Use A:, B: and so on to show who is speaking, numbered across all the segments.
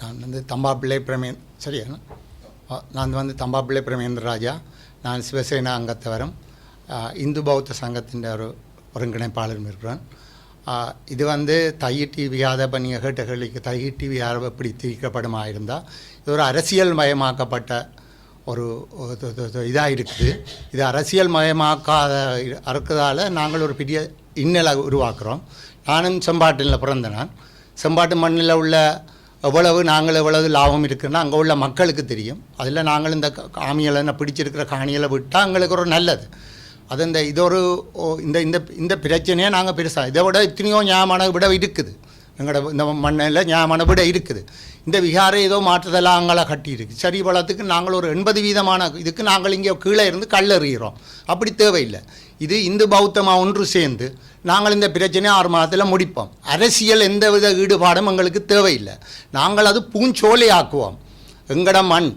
A: நான் வந்து தம்பாப்பிள்ளை பிரமே சரியா? நான் வந்து தம்பாப்பிள்ளை பிரமேந்திர ராஜா. நான் சிவசேனா அங்கத்தவரும். இந்து பௌத்த சங்கத்தின் ஒரு ஒருங்கிணைப்பாளரும் இருக்கிறேன். இது வந்து தையிட்டி வியாத பணிய கேட்ட கேள்விக்கு தையிட்டி வியாத எப்படி திரிக்கப்படுமா இருந்தால் இது ஒரு அரசியல் மயமாக்கப்பட்ட ஒரு இதாக இருக்குது இது அரசியல் மயமாக்காத இருக்கிறதால நாங்கள் ஒரு பெரிய இன்னலை உருவாக்குறோம். நானும் செம்பாட்டில் பிறந்த நான். செம்பாட்டு மண்ணில் உள்ள எவ்வளவு நாங்கள் எவ்வளவு லாபம் இருக்குன்னா அங்கே உள்ள மக்களுக்கு தெரியும். அதில் நாங்கள் இந்த காமிகளை பிடிச்சிருக்கிற காணிகளை விட்டால் எங்களுக்கு ஒரு நல்லது. அது இந்த இது ஒரு ஓ- இந்த இந்த இந்த பிரச்சனையை நாங்கள் பெருசாக இதை விட எத்தனையோ ஞாபகம் விட இருக்குது. எங்களோட இந்த மண்ணில் ஞாபகம் விட இருக்குது. இந்த விகாரை ஏதோ மாற்றுதெல்லாம் அங்கே கட்டியிருக்கு. சரி வளத்துக்கு நாங்கள் ஒரு எண்பது வீதமான இதுக்கு நாங்கள் இங்கே கீழே இருந்து கல்லெறிகிறோம் அப்படி தேவையில்லை. இது இந்து பௌத்தமாக ஒன்று சேர்ந்து நாங்கள் இந்த பிரச்சனையை ஆறு மாதத்தில் முடிப்போம். அரசியல் எந்த வித ஈடுபாடும் எங்களுக்கு தேவையில்லை. நாங்கள் அது பூஞ்சோலை ஆக்குவோம். எங்கட மண்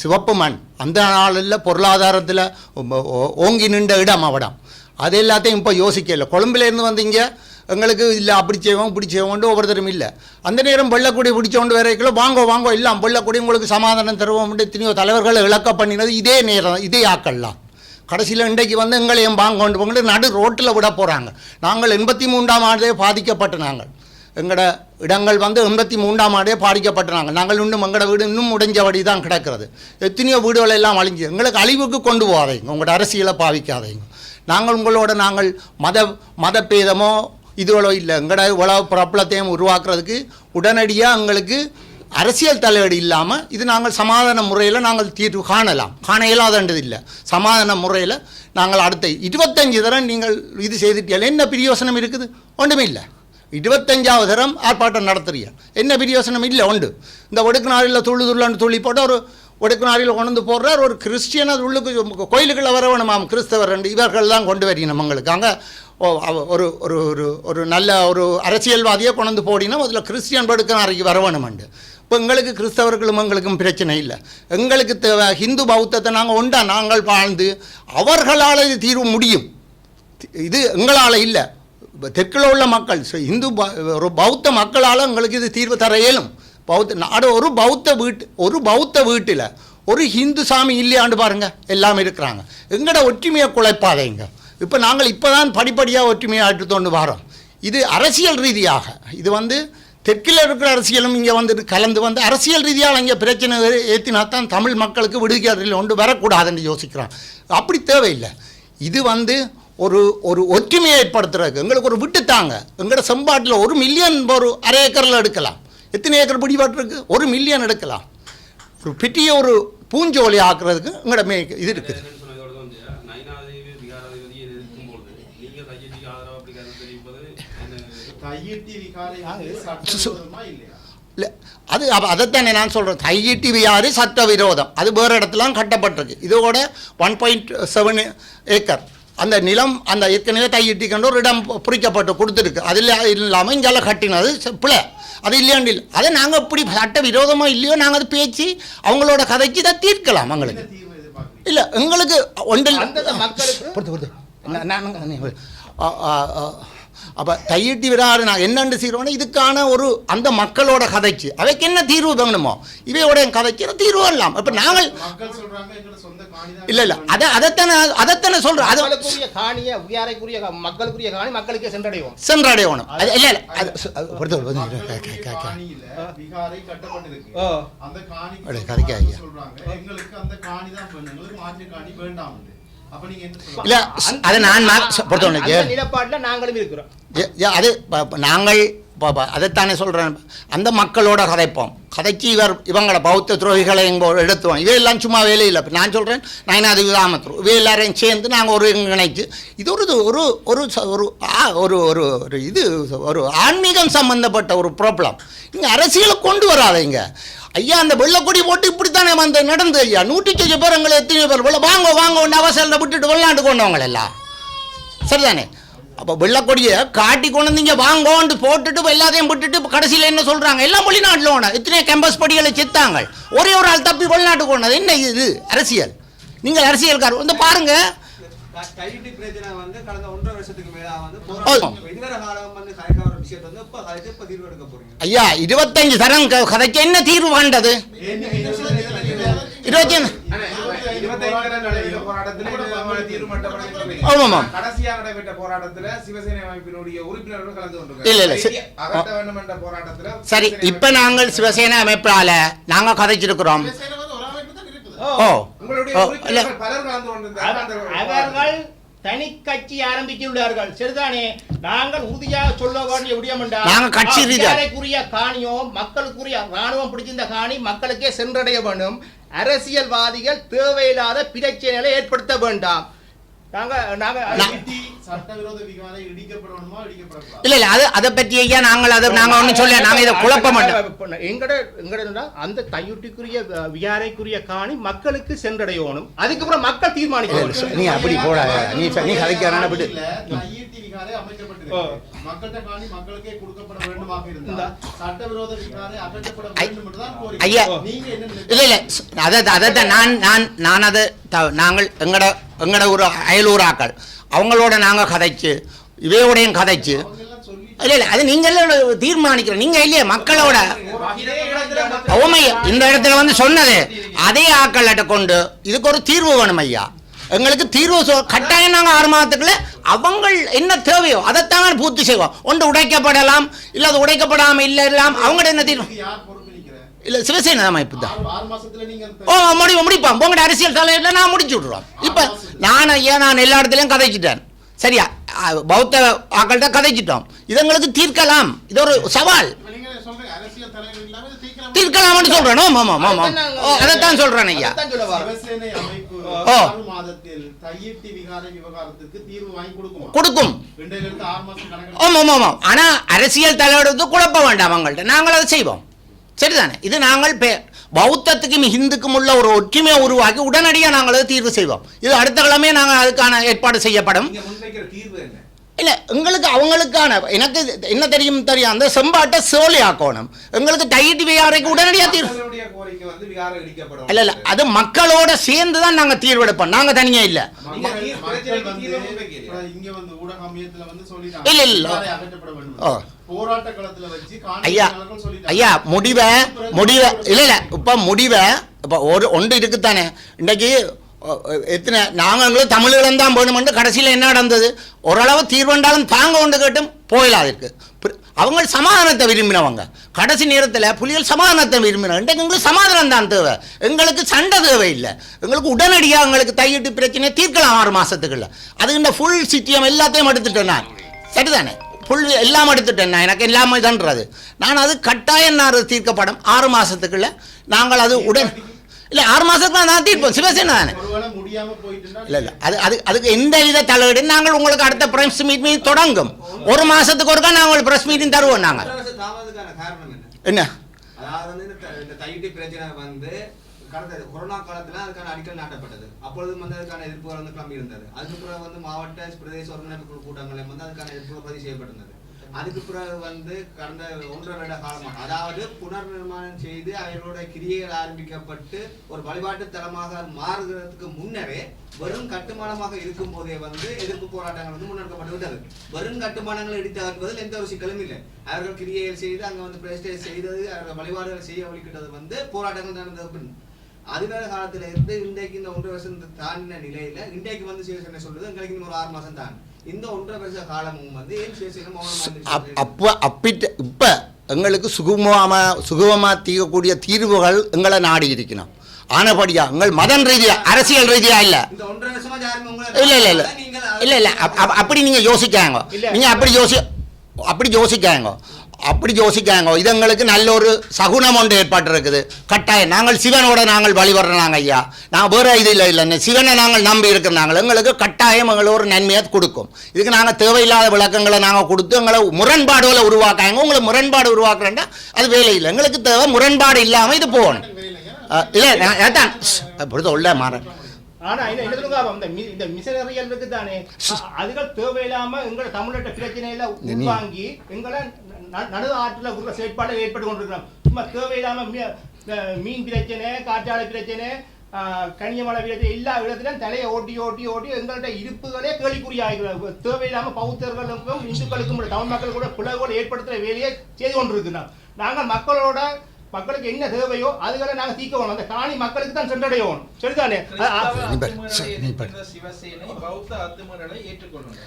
A: சிவப்பு மண் அந்த நாளில் பொருளாதாரத்தில் ஓங்கி நின்ற இடம் அவடம். அது எல்லாத்தையும் இப்போ யோசிக்கல. கொழும்புலேருந்து வந்தீங்க எங்களுக்கு இல்லை அப்படி செய்வோம் இப்படி செய்வோம்னு ஒவ்வொருத்தரும் இல்லை. அந்த நேரம் வெள்ளக்குடி பிடிச்சோண்டு வரைக்குள்ள வாங்கோ வாங்கோ எல்லாம் வெள்ளக்குடி உங்களுக்கு சமாதானம் தருவோம் எத்தனையோ தலைவர்களை இழக்க பண்ணினது இதே நேரம் இதே ஆக்கள்லாம். கடைசியில் இன்றைக்கு வந்து எங்களையும் வாங்க கொண்டு போங்க நடு ரோட்டில் விட போகிறாங்க நாங்கள் எண்பத்தி மூன்றாம் ஆண்டே பாதிக்கப்பட்ட நாங்கள். எங்களோட இடங்கள் வந்து எண்பத்தி மூன்றாம் ஆண்டே பாதிக்கப்பட்ட நாங்கள். நாங்கள் இன்னும் எங்களோட வீடு இன்னும் முடிஞ்சபடி தான் கிடக்கிறது. எத்தனையோ வீடுகள் எல்லாம் அழிஞ்சு எங்களுக்கு அழிவுக்கு கொண்டு போகாதீங்க உங்களோட அரசியலை பாவிக்காதீங்க. நாங்கள் உங்களோட நாங்கள் மத மதபேதமோ இதுவளோ இல்லை. எங்கட இவ்வளோ பிரபலத்தையும் உருவாக்குறதுக்கு உடனடியாக எங்களுக்கு அரசியல் தலையீடு இல்லாமல் இது நாங்கள் சமாதான முறையில் நாங்கள் தீர்வு காணலாம். காண இயலாதன்றது இல்லை. சமாதான முறையில் நாங்கள் அடுத்த இருபத்தஞ்சு தரம் நீங்கள் இது செய்துட்டீங்க என்ன பிரியோசனம் இருக்குது? ஒன்றுமே இல்லை. இருபத்தஞ்சாவது தரம் ஆர்ப்பாட்டம் நடத்துறீங்க. என்ன பிரியோசனம்? இல்லை உண்டு. இந்த ஒடுக்குநாளில் துள்ளு துள்ளான்னு துள்ளி போட்டு ஒரு ஒடுக்குநாளில் கொண்டு வந்து போடுறார். ஒரு கிறிஸ்டியன் அது உள்ளுக்கு கோயிலுக்குள்ளே வரவணுமாம் கிறிஸ்தவர் ரெண்டு இவர்கள் தான் கொண்டு வரணும் உங்களுக்கு அங்கே ஒரு ஒரு ஒரு ஒரு நல்ல ஒரு அரசியல்வாதியை கொண்டு போடினா அதில் கிறிஸ்டியன் படுக்கினாரைக்கு வர வேணுமெண்டு இப்போ எங்களுக்கு கிறிஸ்தவர்களும் எங்களுக்கும் பிரச்சனை இல்லை. எங்களுக்கு தேவை ஹிந்து பௌத்தத்தை நாங்கள் உண்டா நாங்கள் வாழ்ந்து அவர்களால் இது தீர்வு முடியும். இது எங்களால் இல்லை. தெற்கில் உள்ள மக்கள் இந்து ப- ஒரு பௌத்த மக்களால் எங்களுக்கு இது தீர்வு தர இயலும். பௌத்த நாடு ஒரு பௌத்த வீட்டு ஒரு பௌத்த வீட்டில் ஒரு ஹிந்து சாமி இல்லையாண்டு பாருங்க. எல்லாம் இருக்கிறாங்க. எங்களோட ஒற்றுமையை குலைப்பாதைங்க. இப்போ நாங்கள் இப்போ தான் படிப்படியாக ஒற்றுமையை எடுத்துக்கொண்டு வரோம். இது அரசியல் ரீதியாக. இது வந்து தெற்கில் இருக்கிற அரசியலும் இங்கே வந்து கலந்து வந்து அரசியல் ரீதியாக இங்கே பிரச்சனை ஏற்றினா தான் தமிழ் மக்களுக்கு விடுதலை ஒன்று வரக்கூடாதுன்னு யோசிக்கிறான் அப்படி தேவையில்லை. இது வந்து ஒரு ஒரு ஒற்றுமையை ஏற்படுத்துறதுக்கு எங்களுக்கு ஒரு விட்டு தாங்க. எங்களோட செம்பாட்டில் ஒரு மில்லியன் ஒரு அரை ஏக்கரில் எடுக்கலாம். எத்தனை ஏக்கர் பிடிபாட்டுருக்கு ஒரு மில்லியன் எடுக்கலாம். ஒரு பெரிய ஒரு பூஞ்சோலி ஆக்குறதுக்கு எங்களோட மே இது இருக்குது
B: என்னன்னு சொன்னதோட வந்து நயினாதேவி விகாராதிபதி இருக்கும்போது நீங்க தையத்துக்கு ஆதரவு அப்படி கருத்து தெரிவிப்பது என்ன
C: தையிட்டி விகாரை சட்டவிரோதமா இல்லையா
A: இல்லை அது அப்ப அதைத்தானே நான் சொல்கிறேன் தையிட்டி வியாறு சட்ட விரோதம் அது வேறு இடத்துலாம் கட்டப்பட்டிருக்கு இதோட ஒன் பாயிண்ட் செவன் ஏக்கர் அந்த நிலம் அந்த ஏற்கனவே தையிட்டி கண்டு ஒரு இடம் குறிக்கப்பட்டு கொடுத்துருக்கு அதில் இல்லாமல் இங்கெல்லாம் கட்டினது பிழை அது இல்லையாண்டு இல்லை அதை நாங்கள் இப்படி சட்ட விரோதமாக இல்லையோ நாங்கள் அது பேச்சு அவங்களோட கதைக்கு இதை தீர்க்கலாம் எங்களுக்கு
C: எதிர்பார்க்குறீங்க
A: இல்லை எங்களுக்கு ஒன்றில் பொறுத்து பொறுத்து நான் நான் அப்போ தையிட்டி விராறு நான் என்னென்று செய்கிறோன்னா இதுக்கான ஒரு அந்த மக்களோட கதைக்கு. அவைக்கு என்ன தீர்வு வேணுமோ? இவையோட கதைக்கு தீர்வு வரலாம்? இப்போ நாங்கள்
C: மக்கள் சொல்றாங்க எங்களோட சொந்த காணிதான்
A: இல்லை இல்லை. அதை அதைத்தானே அதைத்தானே சொல்கிறோம் அதை
D: காணிய உயாரைக்குரிய மக்களுக்குரிய காணி மக்களுக்கே சென்றடைவோம்.
A: சென்றடையணும். அது இல்லை இல்லை. அது சு- இல்லை அதை நான்
D: நிலப்பாட்டுல நாங்களும் இருக்கிறோம்.
A: அது நாங்கள் அதைத்தானே சொல்கிறேன் அந்த மக்களோட கதைப்போம். கதைக்கு இவர் இவங்கள பௌத்த துரோகிகளை இங்கே எடுத்துவோம் இவையெல்லாம் சும்மா வேலையில் இப்போ நான் சொல்கிறேன் நயனாதி விதாமத்துரு இவை எல்லாரையும் சேர்ந்து நாங்கள் ஒரு இணைச்சு இது ஒரு ஒரு ஒரு ஒரு ஒரு ஒரு ஒரு இது ஒரு ஆன்மீகம் சம்பந்தப்பட்ட ஒரு ப்ராப்ளம் இங்கே அரசியலை கொண்டு வராதீங்க. ஐயா அந்த வெள்ளக்கொடி போட்டு இப்படித்தானே வந்து நடந்து ஐயா? நூற்றி சொச்ச பேர் எங்களை எத்தனை பேர் வெள்ள வாங்க வாங்க ஒன்று அவசரம் விட்டுட்டு வெள்ளாண்டு கொண்டவங்க எல்லாம் சரிதானே? அப்போ வெள்ளக்கொடியை காட்டி கொண்டு வந்து இங்கே வாங்கோண்டு போட்டுட்டு எல்லாத்தையும் விட்டுட்டு கடைசியில் என்ன சொல்கிறாங்க எல்லாம் வெளிநாட்டில் ஓன. எத்தனை கேம்பஸ் படிகளை செத்தாங்க. ஒரே ஒரு ஆள் தப்பி வெளிநாட்டுக்கு ஓனது. என்ன இது? அரசியல். நீங்கள் அரசியல்காரர். வந்து
E: பாருங்கள் பிரச்சனை வந்து கடந்த ஒன்றரை வருஷத்துக்கு மேலா வந்து. போராட்டம்
A: ஐயா இருபத்தஞ்சு தரம் க- கதைக்கு என்ன தீர்வு வேண்டது?
C: இருபத்தி.
F: கடைசியாக நடைபெற்ற போராட்டத்துல சிவசேனை அமைப்பினுடைய உறுப்பினர்கள் கலந்து
A: சரி. இப்ப நாங்கள் சிவசேனா அமைப்பால நாங்க கதைச்சிருக்கிறோம்
C: சிவசேனை வந்து ஒரு அமைப்பு தான் இருக்குது
A: ஓ இல்ல.
D: அவர்கள் தனி கட்சி ஆரம்பித்துள்ளார்கள் சரிதானே? நாங்கள் உறுதியாக சொல்ல வேண்டிய விடியம் என்றால்
A: நாங்க கட்சி ரீதியா-
D: அதிகாரைக்குரிய காணியோ மக்களுக்குரிய ராணுவம் பிடிச்சிருந்த காணி மக்களுக்கே சென்றடைய வேண்டும். அரசியல்வாதிகள் தேவையில்லாத பிரச்சனைகளை ஏற்படுத்த வேண்டாம்.
A: இல்ல இல்ல அது அதை பற்றி ஐயா நாங்கள் அதை நாங்க ஒண்ணும் சொல்ல நாங்க இதை குழப்ப மாட்டோம்.
D: எங்கட எங்கட அந்த கையொட்டிக்குரிய அஹ், விகாரைக்குரிய காணி மக்களுக்கு சென்றடையணும். அதுக்கப்புறம் மக்கள் தீர்மானிக்கணும்.
A: நீ அப்படி போடாத. நீ கதைக்கிறான
C: விகாரை அமைக்கப்பட்டிருக்கு. மக்கள்கிட்ட காணி மக்களுக்கே கொடுக்கப்பட வேண்டுமாக இருந்தா சட்டவிரோத விகாரை அகற்றப்பட வேண்டும் என்றுதான் கோரிக்கை.
A: ஐயா.
C: நீங்க என்ன
A: இல்ல இல்ல. அதை அதை நான் நான் நான் அதை த- நாங்கள் எங்கட எங்கட ஒரு அயலூராக்கள் அவங்களோட நாங்க கதைச்சு இவையோடையும் கதைச்சு. இல்ல இல்ல. அது நீங்களே தீர்மானிக்கிற நீங்க இல்லையே மக்களோட? உண்மை இந்த இடத்துல வந்து சொன்னது அதே ஆக்கள்கிட்ட கொண்டு இதுக்கு ஒரு தீர்வு வேணும் ஐயா. எங்களுக்கு தீர்வு சொ- கட்டாயம் நாங்கள் ஆறு மாதத்துக்குள்ள அவங்க என்ன தேவையோ அதைத்தான் பூர்த்தி செய்வோம். ஒன்று உடைக்கப்படலாம் இல்லை அது உடைக்கப்படாமல் இல்லை இல்லாம் அவங்கள்ட்ட என்ன தீர்வு? இல்லை சிவசேனா அமைப்பு தான். ஓ முடி முடிப்போம். உங்களோட அரசியல் தலைவரில் நான் முடிச்சு விட்ருவோம் இப்போ நான் ஐயா நான் எல்லா இடத்துலையும் கதைச்சிட்டேன். சரியா? பௌத்த ஆக்கள்கிட்ட கதைச்சிட்டோம். இது எங்களுக்கு தீர்க்கலாம். இது ஒரு சவால். தீர்க்கலாம்னு சொல்கிறேன் ஆமாம் ஆமாம் ஆமாம் அதைத்தான் சொல்கிறேன் ஐயா.
C: கொடுக்குமா?
A: ஆமாம் ஆமாம் ஆனால் அரசியல் தலைவருக்கு குழப்ப வேண்டாம் அவங்கள்ட்ட. நாங்கள் அதை செய்வோம். சரிதானே? இது நாங்கள் பே பௌத்தத்துக்கும் இந்துக்கும் உள்ள ஒரு ஒற்றுமையை உருவாக்கி உடனடியாக நாங்கள் அதை தீர்வு செய்வோம். இது அடுத்த கிழமையே நாங்கள் அதுக்கான ஏற்பாடு செய்யப்படும்
E: நீங்க முன்வைக்கிற தீர்வு என்ன
A: இல்லை எங்களுக்கு அவங்களுக்கான எனக்கு என்ன தெரியும் தெரியும் அந்த செம்பாட்டை சோழி ஆக்கணும். எங்களுக்கு டைட்டு வியாரைக்கு உடனடியாக தீர்வு. இல்லை இல்லை அது மக்களோட சேர்ந்து தான் நாங்கள் தீர்வெடுப்போம். நாங்கள் தனியாக இல்லை. இல்ல, இல்ல, ஓ.
C: போராட்ட களத்துல வச்சு
A: ஐயா. ஐயா முடிவை முடிவை இல்லை இல்லை இப்போ முடிவை இப்போ ஒரு ஒன்று இருக்குத்தானே. இன்றைக்கி எத்தனை நாங்களும் தமிழர்களும் தான் போகணுமென்று கடைசியில் என்ன நடந்தது? ஓரளவு தீர்வண்டாலும் தாங்க கொண்டு கேட்டும் போயிடலாம் இருக்கு. அவங்க சமாதானத்தை விரும்பினவங்க. கடைசி நேரத்தில் புலிகள் சமாதானத்தை விரும்பினவங்க. எங்களுக்கு சமாதானம் தான் தேவை. எங்களுக்கு சண்டை தேவை இல்லை எங்களுக்கு உடனடியாக எங்களுக்கு தையிட்டு பிரச்சனையை தீர்க்கலாம் ஆறு மாதத்துக்குள்ள அது இந்த ஃபுல் சிட்டியம் எல்லாத்தையும் எடுத்துட்டேன் நான். சரிதானே? ஃபுல் எல்லாம் எடுத்துட்டேன் நான். எனக்கு எல்லாமே தான்றது நான் அது கட்டாயம் நான் அது தீர்க்கப்படும். ஆறு மாதத்துக்குள்ள நாங்கள் அது உடன் இல்லை ஆறு மாதத்துக்குள்ள நான் தீர்ப்போம். சிவசேனா தானே? இல்லை இல்லை. அது அது அதுக்கு எந்த வித தலையீடு நாங்கள் உங்களுக்கு அடுத்த பிரஸ் மீட்டிங் தொடங்கும். ஒரு மாதத்துக்கு ஒருக்கா நாங்கள் பிரஸ் மீட்டிங் தருவோம் நாங்கள்.
E: என்ன?
A: என்ன?
E: அதாவது வந்து இந்த த- இந்த தையிட்டி பிரச்சனை வந்து கடந்த கொரோனா காலத்துல அதுக்கான அடிக்கல் நாட்டப்பட்டது. அப்பொழுதும் வந்து அதுக்கான எதிர்ப்புகள் வந்து கிளம்பி இருந்தது அதுக்கு பிறகு வந்து மாவட்ட பிரதேச ஒருங்கிணைப்பு குழு கூட்டங்களில் வந்து அதுக்கான எதிர்ப்புகள் பதிவு செய்யப்பட்டிருந்தது. அதுக்கு பிறகு வந்து கடந்த ஒன்றரை வருட காலமாக அதாவது புனர் நிர்மாணம் செய்து அவர்களோட கிரியைகள் ஆரம்பிக்கப்பட்டு ஒரு வழிபாட்டு தலமாக மாறுகிறதுக்கு முன்னரே வெறும் கட்டுமானமாக இருக்கும் போதே வந்து எதிர்ப்பு போராட்டங்கள் வந்து முன்னெடுக்கப்பட்டு விட்டது வெறும் கட்டுமானங்களை இடித்து அகற்றுவதில் எந்த ஒரு சிக்கலும் இல்லை. அவர்கள் கிரியைகள் செய்து அங்கே வந்து பிரஸ்டேஜ் செய்தது அவர்கள் வழிபாடுகள் செய்ய வழிக்கிட்டது வந்து போராட்டங்கள் நடந்தது பின். அதுவேற காலத்துல இருந்து இன்றைக்கு இந்த ஒன்றரை வருஷம் தாண்டின நிலையில இன்றைக்கு வந்து சிவசேனை சொல்றது எங்களுக்கு இன்னும் ஒரு ஆறு மாசம் தான் இந்த ஒன்றரை வருஷ காலமும் வந்து ஏன் சிவசேனை மௌனமா
A: அப்
E: இருந்துச்சு?
A: அப்போ அப்பிட்டு இப்போ எங்களுக்கு சுகமமாக சுகமமாக தீர்க்கக்கூடிய தீர்வுகள் எங்களை நாடி இருக்கணும் ஆனபடியா எங்கள் மதன் ரீதியா அரசியல் ரீதியா இல்லை.
E: இந்த ஒன்றரை வருஷமா யாருமே உங்களை
A: இல்ல இல்ல இல்ல. இல்ல இல்ல. அப்- அப்- அப்படி நீங்க யோசிக்காங்க. நீங்க அப்படி யோசி அப்படி யோசிக்காங்க. அப்படி யோசிக்காங்க. இது எங்களுக்கு நல்ல ஒரு சகுனம் ஒன்று ஏற்பாட்டு இருக்குது கட்டாயம். நாங்கள் சிவனோட நாங்கள் வழிபடுறாங்க ஐயா. நான் வேற இது இல்லை இல்லை சிவனை நாங்கள் நம்பி இருக்கிறாங்க எங்களுக்கு கட்டாயம் எங்களுக்கு ஒரு நன்மையை கொடுக்கும். இதுக்கு நாங்கள் தேவையில்லாத விளக்கங்களை நாங்கள் கொடுத்து எங்களை முரண்பாடுகளை உருவாக்காங்க. உங்களை முரண்பாடு உருவாக்குறேன்னா அது வேலை இல்லை. எங்களுக்கு தேவை முரண்பாடு இல்லாமல் இது போகணும். இல்லை அதான். அப்படி மாறேன்.
D: ஆனா என்ன சொல்லுங்க இந்த மிஷனரியல் அதுகள் தேவையில்லாம எங்களை தமிழ்நாட்டு பிரச்சனையில உள்வாங்கி எங்களை நடு ஆற்றுல உள்ள செயற்பாடு ஏற்பட்டு கொண்டிருக்கிறோம். சும்மா தேவையில்லாம மீ- அஹ் மீன் பிரச்சனை காற்றாலை பிரச்சனை ஆஹ், கனியமலை வீரத்தில் எல்லா இடத்திலும் தலையை ஓட்டி ஓட்டி ஓட்டி எங்கள்ட்ட இருப்புகளே கேள்விக்குறியாகிறது தேவையில்லாமல் பௌத்தர்களுக்கும் இந்துக்களுக்கும் தமிழ் மக்கள் கூட பிளவோடு ஏற்படுத்துகிற வேலையை செய்து கொண்டிருக்கிறோம். நாங்கள் மக்களோட மக்களுக்கு என்ன தேவையோ அதுகளை நாங்கள் தீர்க்கணும் அந்த காணி மக்களுக்கு தான் சென்றடையணும். சரிதானே?
F: பௌத்த அத்துமீறலை ஏற்றுக்கொள்ளுங்க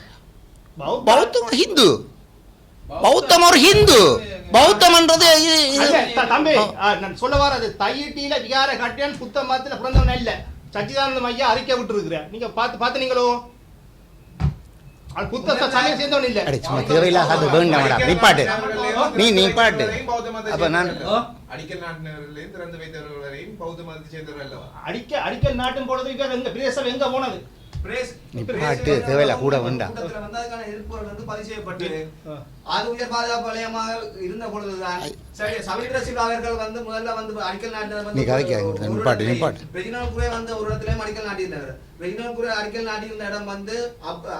D: பௌத்த-
G: பௌத்தம் ஹிந்து. பௌத்தம் ஒரு ஹிந்து. பௌத்தம்ன்றது
D: தம்பி நான் சொல்ல வர்றது தையிட்டியில விகார கட்டியான் புத்த மதத்துல பிறந்தவன் இல்ல சச்சிதானந்தம் ஐயா அறிக்கை விட்டு நீங்க பார்த்து நீங்களோ அது புத்த
G: வேண்டாம்டா நிப்பாட்டு நீ நிப்பாட்டு அப்ப நான்
F: அடிக்கல் நாட்டினவர்களையும் திறந்து வைத்தவர்களையும் பௌத்த மதத்தை சேர்ந்தவர்கள்
D: அடிக்க அடிக்கல் நாட்டும் பொழுது எங்க பிரதேசம் எங்க போனது?
E: பிரேஸ்
A: நீ
E: பிரேஸ்
A: பாட்டு,
E: வந்து
A: தேவையில்ல, கூட வேண்டாம்.
E: அது உயர் பாதுகாப்பு வலயமாக இருந்த பொழுதுதான் சரி சவித்ர சிவா அவர்கள் வந்து முதல்ல வந்து அடிக்கல் நாட்டினர் வந்து
A: நீ கதைக்காத,
E: ஒரு- ஒரு
A: நிப்பாட்டு,
E: இடத்திலே-
A: நிப்பாட்டு.
E: ரெஜினால் குரே வந்து ஒரு இடத்துலயும் அடிக்கல் நாட்டியிருந்தார் ரெஜினால் குரே அடிக்கல் நாட்டியிருந்த இடம் வந்து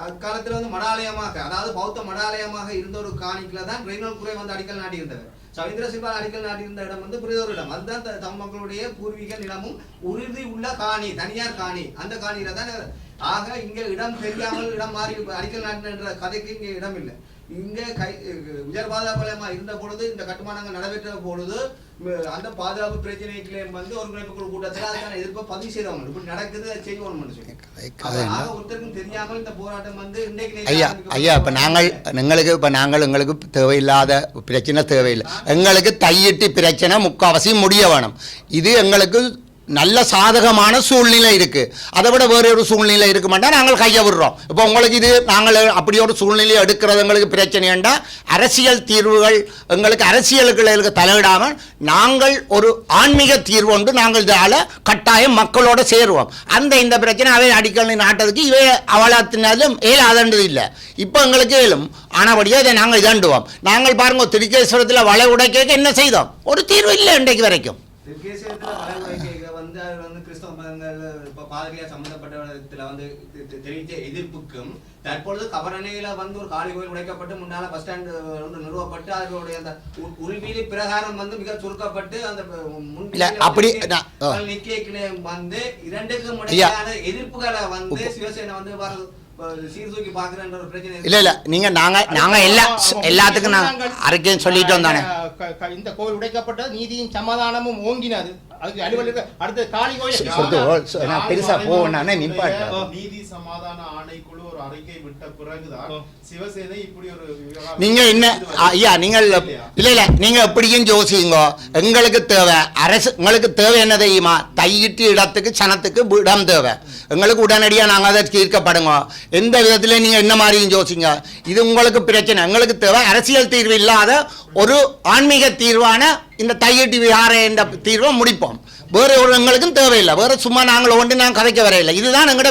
E: அக்காலத்துல வந்து மடாலயமாக அதாவது பௌத்த மடாலயமாக இருந்த ஒரு காணிக்கல தான் ரெஜினால் குரே வந்து அடிக்கல் நாட்டியிருந்தவர். சவிந்திர சிவா அடிக்கல் நாட்டியிருந்த இடம் வந்து புரித ஒரு இடம். அதுதான் தமிழ் மக்களுடைய பூர்வீக நிலமும் உறுதி உள்ள காணி தனியார் காணி. அந்த காணியில தான் ஆக இங்க இடம் தெரியாமல் இடம் மாறி அடிக்கல் நாட்டின கதைக்கு இங்க இடம் இல்லை. இங்க கை உயர் பாதுகாப்பு இருந்த பொழுது இந்த கட்டுமானங்கள் நடைபெற்ற பொழுது அந்த பாதுகாப்பு பிரச்சனைகளே வந்து ஒருங்கிணைப்பு குழு கூட்டத்தில் அதுக்கான எதிர்ப்பை பதிவு செய்தவங்க. இப்படி நடக்குது அதை செய்யணும்னு சொல்லி ஒருத்தருக்கும் தெரியாமல் இந்த போராட்டம் வந்து இன்னைக்கு
A: ஐயா ஐயா இப்போ நாங்கள் எங்களுக்கு இப்போ நாங்கள் எங்களுக்கு தேவையில்லாத பிரச்சனை தேவையில்லை. எங்களுக்கு தையிட்டு பிரச்சனை முக்கால்வாசி முடிய வேணும். இது எங்களுக்கு நல்ல சாதகமான சூழ்நிலை இருக்குது அதை விட வேறு ஒரு சூழ்நிலை இருக்க மாட்டால் நாங்கள் கையை விடுறோம். இப்போ உங்களுக்கு இது நாங்கள் அப்படி ஒரு சூழ்நிலையை எடுக்கிறது எங்களுக்கு பிரச்சனைண்டா அரசியல் தீர்வுகள் எங்களுக்கு அரசியலுக்கு தலையிடாமல் நாங்கள் ஒரு ஆன்மீக தீர்வு ஒன்று நாங்கள் இதால கட்டாயம் மக்களோட சேருவோம். அந்த இந்த பிரச்சனை அவை அடிக்கடி நாட்டதுக்கு இவை அவலாத்தினாலும் ஏலாதன்றது இல்லை. இப்போ எங்களுக்கு ஏலும் ஆனபடியாக இதை நாங்கள் இதாண்டுவோம். நாங்கள் பாருங்க திருக்கேஸ்வரத்தில் வளை உடைக்க என்ன செய்தோம்? ஒரு தீர்வு இல்லை இன்றைக்கு வரைக்கும்.
E: திருக்கேசியத்துல வரைவுரைக்கைக வந்து அது வந்து கிறிஸ்தவ மதங்கள் இப்ப பாதிரியார் வந்து தெரிவித்த எதிர்ப்புக்கும் தற்பொழுது கபரணையில வந்து ஒரு காளி கோயில் உடைக்கப்பட்டு முன்னால பஸ் ஸ்டாண்ட் வந்து நிறுவப்பட்டு அதனுடைய அந்த உரிமையிலே பிரகாரம் வந்து மிக சுருக்கப்பட்டு அந்த முன்
A: அப்படி.
E: நிக்கைகளே வந்து இரண்டுக்கும். இடையிலான எதிர்ப்புகளை வந்து சிவசேனை வந்து
A: இல்லை இல்லை. நீங்கள் நாங்கள் நாங்கள் எல்லா எல்லாத்துக்கும் நாங்கள் அறிக்கையும் சொல்லிட்டு வந்தானே
D: இந்த கோவில் உடைக்கப்பட்டது நீதியும் சமாதானமும் ஓங்கினது. அதுக்கு அலுவலக அடுத்த காளி கோயில்
A: பெருசா போவேன் நிப்பாட்டு
C: நீதி சமாதான ஆணைக்குழு ஒரு அறிக்கை விட்ட பிறகுதான். சிவசேனை இப்படி ஒரு
A: நீங்க என்ன? ஐயா நீங்கள்? இல்ல இல்ல நீங்க எப்படியும் யோசிங்க எங்களுக்கு தேவை அரசு உங்களுக்கு தேவை என்ன தெரியுமா? தையிட்டு இடத்துக்கு சனத்துக்கு இடம் தேவை. எங்களுக்கு உடனடியா நாங்க அதை தீர்க்கப்படுங்க. எந்த விதத்துல நீங்க என்ன மாதிரியும் யோசிங்க இது உங்களுக்கு பிரச்சனை. எங்களுக்கு தேவை அரசியல் தீர்வு இல்லாத ஒரு ஆன்மீக தீர்வான இந்த தையிட்டு விகார என்ற தீர்வை முடிப்போம். வேற ஒரு எங்களுக்கும் தேவையில்லை. வேற சும்மா நாங்கள் ஒன்று நாங்கள் கதைக்க வரையில்லை. இதுதான் எங்களோட